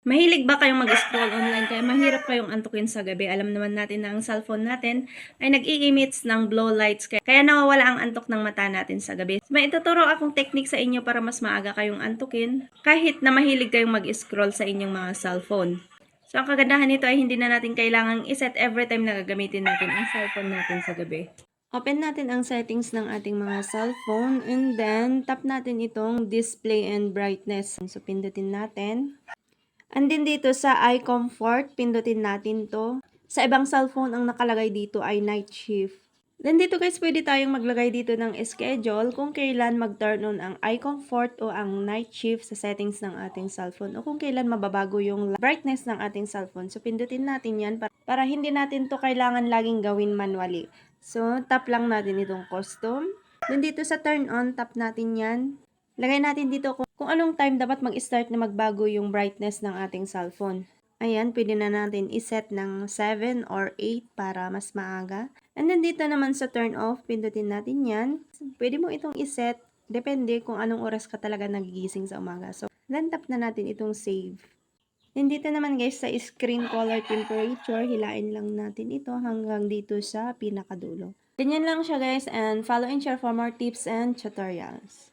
Mahilig ba kayong mag-scroll online kaya mahirap kayong antukin sa gabi? Alam naman natin na ang cellphone natin ay nag-i-emits ng blue lights kaya, kaya nawawala ang antok ng mata natin sa gabi. May ituturo akong technique sa inyo para mas maaga kayong antukin kahit na mahilig kayong mag-scroll sa inyong mga cellphone. So ang kagandahan nito ay hindi na natin kailangang iset every time na gagamitin natin ang cellphone natin sa gabi. Open natin ang settings ng ating mga cellphone and then tap natin itong display and brightness. So pindutin natin. Andin dito sa iComfort, pindutin natin to. Sa ibang cellphone, ang nakalagay dito ay night shift. Then dito guys, pwede tayong maglagay dito ng schedule kung kailan mag-turn on ang iComfort o ang night shift sa settings ng ating cellphone o kung kailan mababago yung brightness ng ating cellphone. So pindutin natin yan para, para hindi natin to kailangan laging gawin manually. So tap lang natin itong custom. Then dito sa turn on, tap natin yan. Lagay natin dito kung, kung anong time dapat mag-start na magbago yung brightness ng ating cellphone. Ayan, pwede na natin iset ng 7 or 8 para mas maaga. And then dito naman sa turn off, pindutin natin yan. Pwede mo itong iset, depende kung anong oras ka talaga nagigising sa umaga. So, then tap na natin itong save. Then dito naman guys sa screen color temperature, hilain lang natin ito hanggang dito sa pinakadulo. Ganyan lang siya guys and follow and share for more tips and tutorials.